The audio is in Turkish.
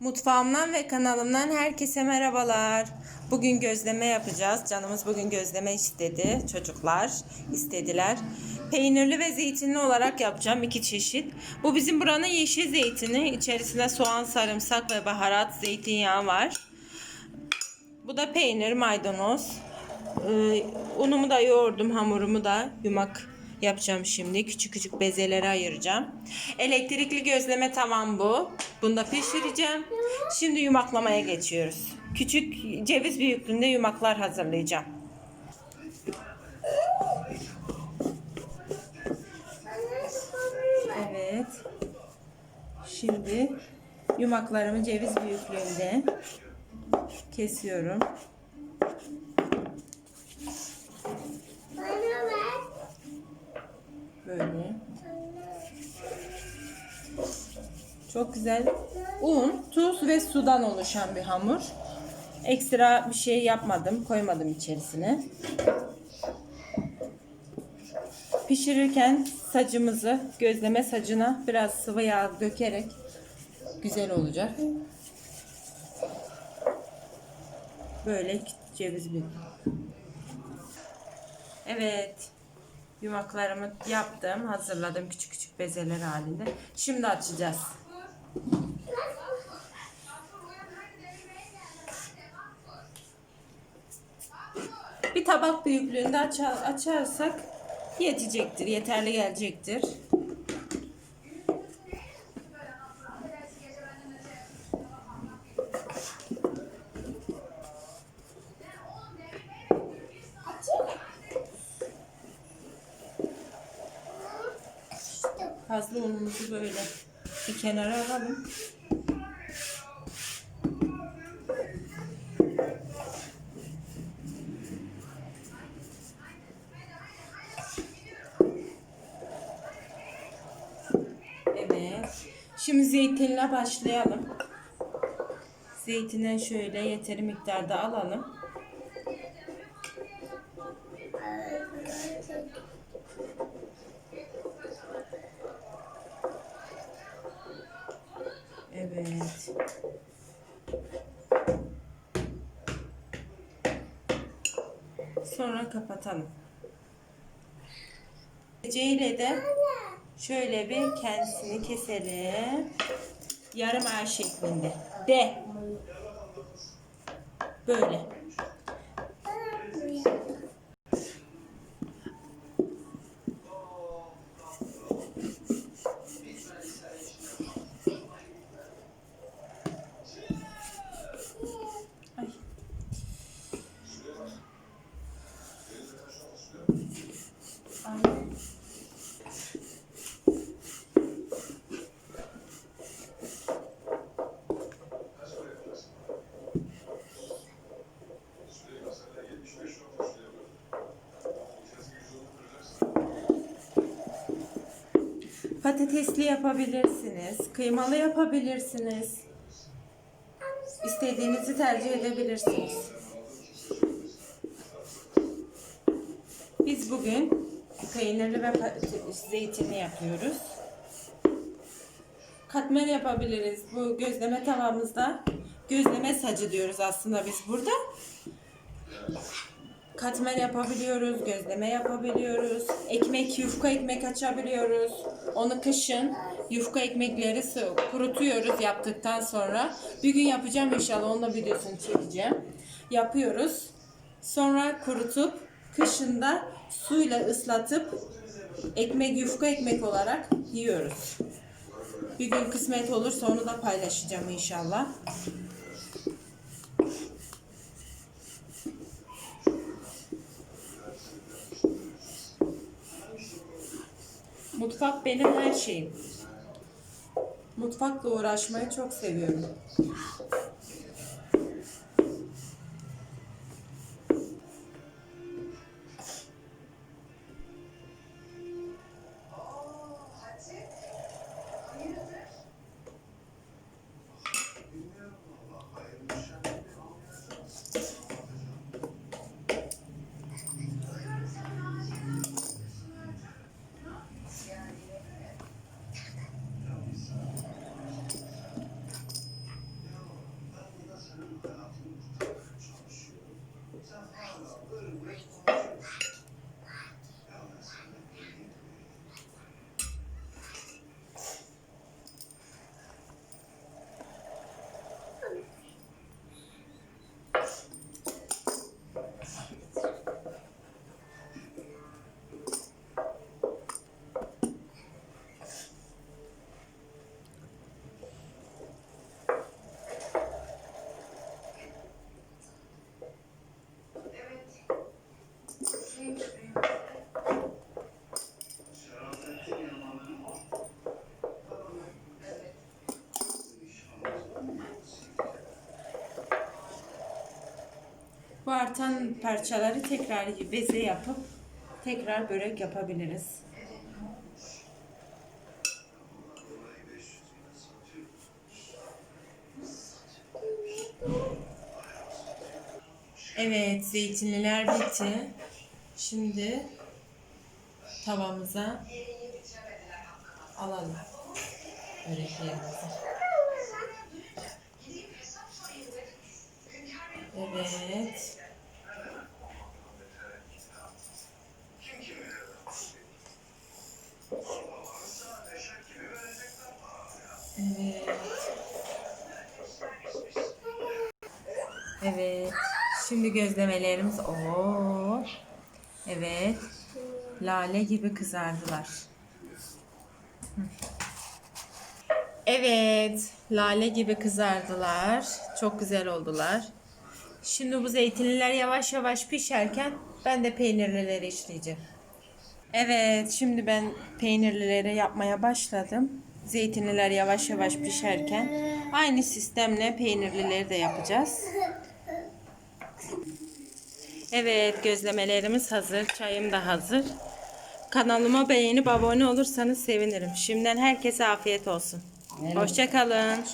Mutfağımdan ve kanalımdan herkese merhabalar. Bugün gözleme yapacağız. Canımız bugün gözleme istedi. Çocuklar istediler. Peynirli ve zeytinli olarak yapacağım iki çeşit. Bu bizim buranın yeşil zeytini. İçerisinde soğan, sarımsak ve baharat, zeytinyağı var. Bu da peynir, maydanoz. Ee, unumu da yoğurdum, hamurumu da yumak yapacağım şimdi. Küçük küçük bezeleri ayıracağım. Elektrikli gözleme tavam bu. Bunu da pişireceğim. Şimdi yumaklamaya geçiyoruz. Küçük ceviz büyüklüğünde yumaklar hazırlayacağım. Evet. Şimdi yumaklarımı ceviz büyüklüğünde kesiyorum. Böyle. Çok güzel. Un, tuz ve sudan oluşan bir hamur. Ekstra bir şey yapmadım, koymadım içerisine. Pişirirken sacımızı gözleme sacına biraz sıvı yağ dökerek güzel olacak. Böyle ceviz bir. Evet. Yumaklarımı yaptım, hazırladım küçük küçük bezeler halinde. Şimdi açacağız. Bir tabak büyüklüğünde açar, açarsak yetecektir, yeterli gelecektir. Fazla unumuzu böyle bir kenara alalım. Evet. Şimdi zeytinle başlayalım. Zeytine şöyle yeteri miktarda alalım. Evet. Sonra kapatalım. C ile de şöyle bir kendisini keselim. Yarım ay şeklinde. De. Böyle. Patatesli yapabilirsiniz, kıymalı yapabilirsiniz. İstediğinizi tercih edebilirsiniz. Biz bugün peynirli ve zeytinli yapıyoruz. Katmer yapabiliriz. Bu gözleme tavamızda gözleme sacı diyoruz aslında biz burada. Katmer yapabiliyoruz, gözleme yapabiliyoruz. Ekmek, yufka ekmek açabiliyoruz. Onu kışın yufka ekmekleri kurutuyoruz yaptıktan sonra. Bir gün yapacağım inşallah onun da videosunu çekeceğim. Yapıyoruz. Sonra kurutup kışında suyla ıslatıp ekmek yufka ekmek olarak yiyoruz. Bir gün kısmet olursa onu da paylaşacağım inşallah. Mutfak benim her şeyim. Mutfakla uğraşmayı çok seviyorum. Artan parçaları tekrar beze yapıp tekrar börek yapabiliriz. Evet, zeytinliler bitti. Şimdi tavamıza alalım böreklerimizi. Evet. Evet. Şimdi gözlemelerimiz o. Evet. Lale gibi kızardılar. Evet. Lale gibi kızardılar. Çok güzel oldular. Şimdi bu zeytinliler yavaş yavaş pişerken ben de peynirlileri işleyeceğim. Evet, şimdi ben peynirlileri yapmaya başladım. Zeytinliler yavaş yavaş pişerken aynı sistemle peynirlileri de yapacağız. Evet, gözlemelerimiz hazır, çayım da hazır. Kanalıma beğenip abone olursanız sevinirim. Şimdiden herkese afiyet olsun. Hoşçakalın.